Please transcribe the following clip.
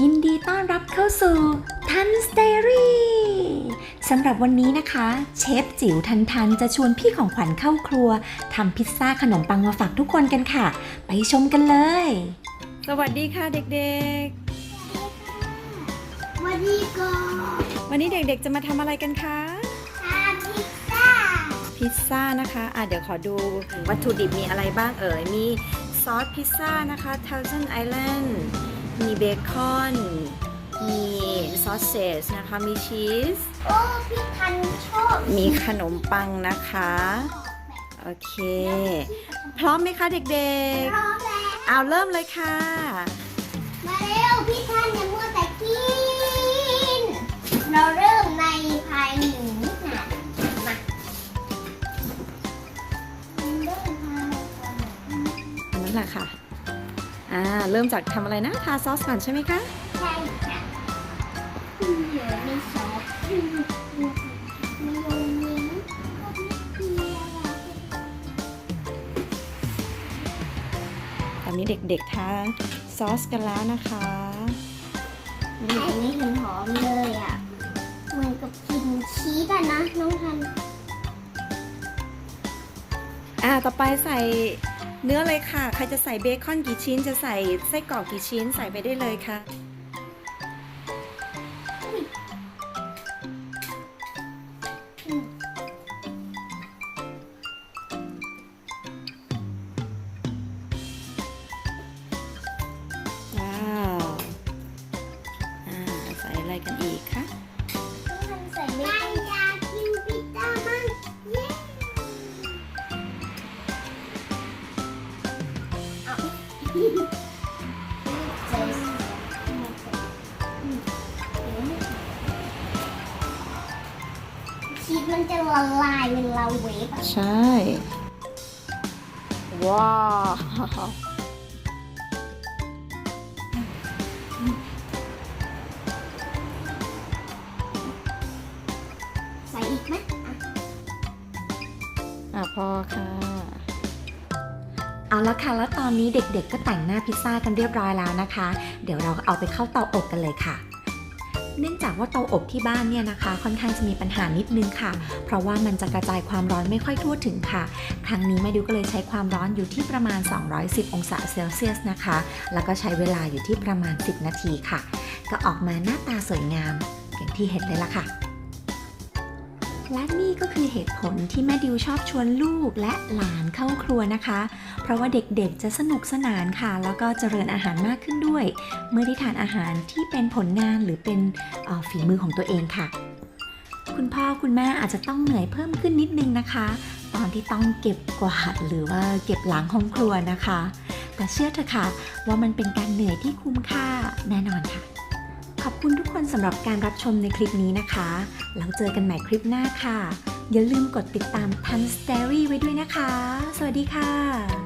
ยินดีต้อนรับเข้าสู่ทันสเตอรี่สำหรับวันนี้นะคะ เชฟจิ๋วทันทันจะชวนพี่ของขวัญเข้าครัวทำพิซซ่าขนมปังมาฝากทุกคนกันค่ะ ไปชมกันเลย สวัสดีค่ะเด็กวันนี้ก็ๆ วันนี้เด็กๆจะมาทำอะไรกันคะ ทำพิซซ่าพิซซ่านะคะอะเดี๋ยวขอดูวัตถุดิบมีอะไรบ้างเอ่ย มีซอสพิซซ่านะคะ Thousand Island มีเบคอน มีซอสเซสนะคะ มีชีส โอ้พี่ทันชอบมีขนมปังนะคะ โอเค พร้อมไหมคะเด็กพร้อมแล้วๆเอาเริ่มเลยค่ะ มาเร็วพี่ทันอย่ามัวแต่กิน เราเริ่มในภายหนึ่งวินาทีมาเริ่มทำก่อนอันนั้นแหละค่ะ อ่าเริ่มจากทำอะไรนะทาซอสก่อนใช่ไหมคะใช่ค่ะอืมเดี๋ยวมีซอสอืมมีมีโยเนสก็มีเกลือตอนนี้เด็กๆทาซอสกันแล้วนะคะนี่อันนี้เห็นหอมเลยอะเหมือนกับกินชีสอะนะน้องทันอ่าต่อไปใส่ เนื้อเลยค่ะ ใครจะใส่เบคอนกี่ชิ้น จะใส่ไส้กรอกกี่ชิ้น ใส่ไปได้เลยค่ะ ชีสมันจะละลายเวลาเวฟอะใช่ ว้าวใส่อีกไหมอะอะพอค่ะ เอาละค่ะ แล้วตอนนี้เด็กๆ ก็แต่งหน้าพิซซ่ากันเรียบร้อยแล้วนะคะ เดี๋ยวเราเอาไปเข้าเตาอบกันเลยค่ะ เนื่องจากว่าเตาอบที่บ้านเนี่ยนะคะ ค่อนข้างจะมีปัญหานิดนึงค่ะ เพราะว่ามันจะกระจายความร้อนไม่ค่อยทั่วถึงค่ะ ครั้งนี้แม่ดิวก็เลยใช้ความร้อนอยู่ที่ประมาณ 210 องศาเซลเซียสนะคะ แล้วก็ใช้เวลาอยู่ที่ประมาณ 10 นาทีค่ะ ก็ออกมาหน้าตาสวยงามอย่างที่เห็นเลยล่ะค่ะ และนี่ก็คือเหตุผลที่แม่ดิวชอบชวนลูกและหลานเข้าครัวนะคะ เพราะว่าเด็กๆจะสนุกสนานค่ะ แล้วก็เจริญอาหารมากขึ้นด้วย เมื่อได้ทานอาหารที่เป็นผลงานหรือเป็นฝีมือของตัวเองค่ะ คุณพ่อคุณแม่อาจจะต้องเหนื่อยเพิ่มขึ้นนิดนึงนะคะ ตอนที่ต้องเก็บกวาดหรือว่าเก็บหล้างห้องครัวนะคะ แต่เชื่อเถอะค่ะว่ามันเป็นการเหนื่อยที่คุ้มค่าแน่นอนค่ะ ขอบคุณทุกคนสำหรับการรับชมในคลิปนี้นะคะ แล้วเจอกันใหม่คลิปหน้าค่ะ อย่าลืมกดติดตามทันสเตอรี่ไว้ด้วยนะคะ สวัสดีค่ะ